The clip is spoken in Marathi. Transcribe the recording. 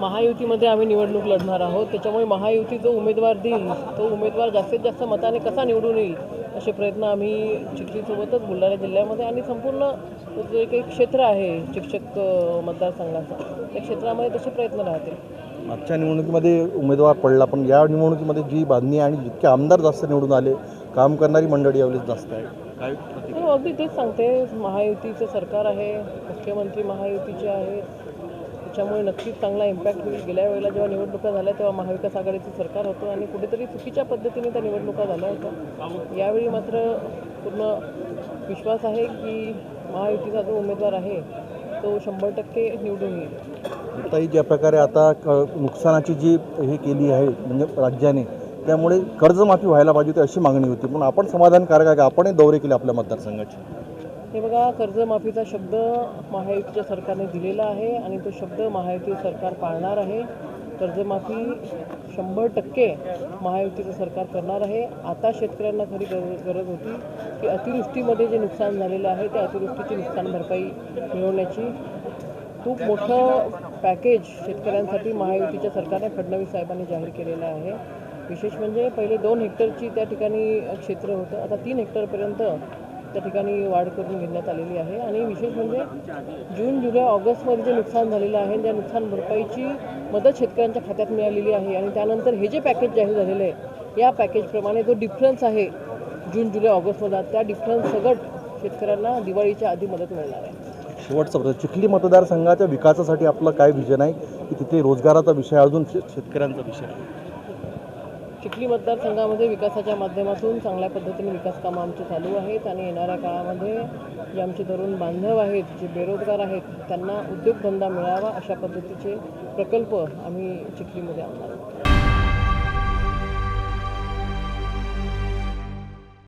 महायुतीमध्ये आम्ही निवडणूक लढणार आहोत. त्याच्यामुळे महायुती जो उमेदवार देईल तो उमेदवार जास्तीत जास्त मताने कसा निवडून येईल असे प्रयत्न आम्ही चिखलीसोबतच बुलढाणा जिल्ह्यामध्ये आणि संपूर्ण जे काही क्षेत्र आहे शिक्षक मतदारसंघाचं त्या क्षेत्रामध्ये तसे प्रयत्न राहतील. मागच्या निवडणुकीमध्ये उमेदवार पडला पण या निवडणुकीमध्ये जी बांधणी आणि जितके आमदार जास्त निवडून आले काम करणारी मंडळी यावेळेस जास्त आहे काय? हो अगदी तेच सांगते. महायुतीचं सरकार आहे मुख्यमंत्री महायुतीचे आहेत. त्याच्यामुळे नक्कीच चांगला इम्पॅक्ट होईल. गेल्या वेळेला जेव्हा निवडणुका झाल्या तेव्हा महाविकास आघाडीचं सरकार होतं आणि कुठेतरी चुकीच्या पद्धतीने त्या निवडणुका झाल्या होत्या. यावेळी मात्र पूर्ण विश्वास आहे की महायुतीचा जो उमेदवार आहे तो शंभर टक्के निवडून येईल. ताई ज्या प्रकारे आता नुकसानाची जी हे केली आहे म्हणजे राज्याने त्यामुळे कर्जमाफी व्हायला पाहिजे होती अशी मागणी होती. पण आपण समाधानकारक आहे का? आपणही दौरे केले आपल्या मतदारसंघाचे. हे बघा कर्जमाफीचा शब्द महायुतीच्या सरकारने दिलेला आहे आणि तो शब्द महायुती सरकार पाळणार आहे. कर्जमाफी शंभर टक्के महायुतीचं सरकार करणार आहे. आता शेतकऱ्यांना खरी गरज गरज होती की अतिवृष्टीमध्ये जे नुकसान झालेलं आहे त्या अतिवृष्टीची नुकसान भरपाई मिळवण्याची खूप मोठं पॅकेज शेतकऱ्यांसाठी महायुतीच्या सरकारने फडणवीस साहेबांनी जाहीर केलेलं आहे. विशेष म्हणजे पहिले दोन हेक्टरची त्या ठिकाणी क्षेत्र होतं. आता तीन हेक्टरपर्यंत त्या ठिकाणी वाढ करून घेण्यात आलेली आहे. आणि विशेष म्हणजे जून जुलै ऑगस्टमध्ये जे नुकसान झालेलं आहे त्या नुकसान भरपाईची मदत शेतकऱ्यांच्या खात्यात मिळालेली आहे. आणि त्यानंतर हे जे पॅकेज जाहीर झालेलं आहे या पॅकेजप्रमाणे जो डिफरन्स आहे जून जुलै ऑगस्टमधला त्या डिफरन्स सगट शेतकऱ्यांना दिवाळीच्या आधी मदत मिळणार आहे. शेवटचा प्रश्न चिखली मतदारसंघाच्या विकासासाठी आपलं काय विजन आहे? की तिथे रोजगाराचा विषय अजून शे- शेतकऱ्यांचा विषय आहे? चिखली मतदारसंघामध्ये विकासाच्या माध्यमातून चांगल्या पद्धतीने विकास कामं आमची चालू आहेत आणि येणाऱ्या काळामध्ये जे आमचे तरुण बांधव आहेत जे बेरोजगार आहेत त्यांना उद्योगधंदा मिळावा अशा पद्धतीचे प्रकल्प आम्ही चिखलीमध्ये आणणार आहोत.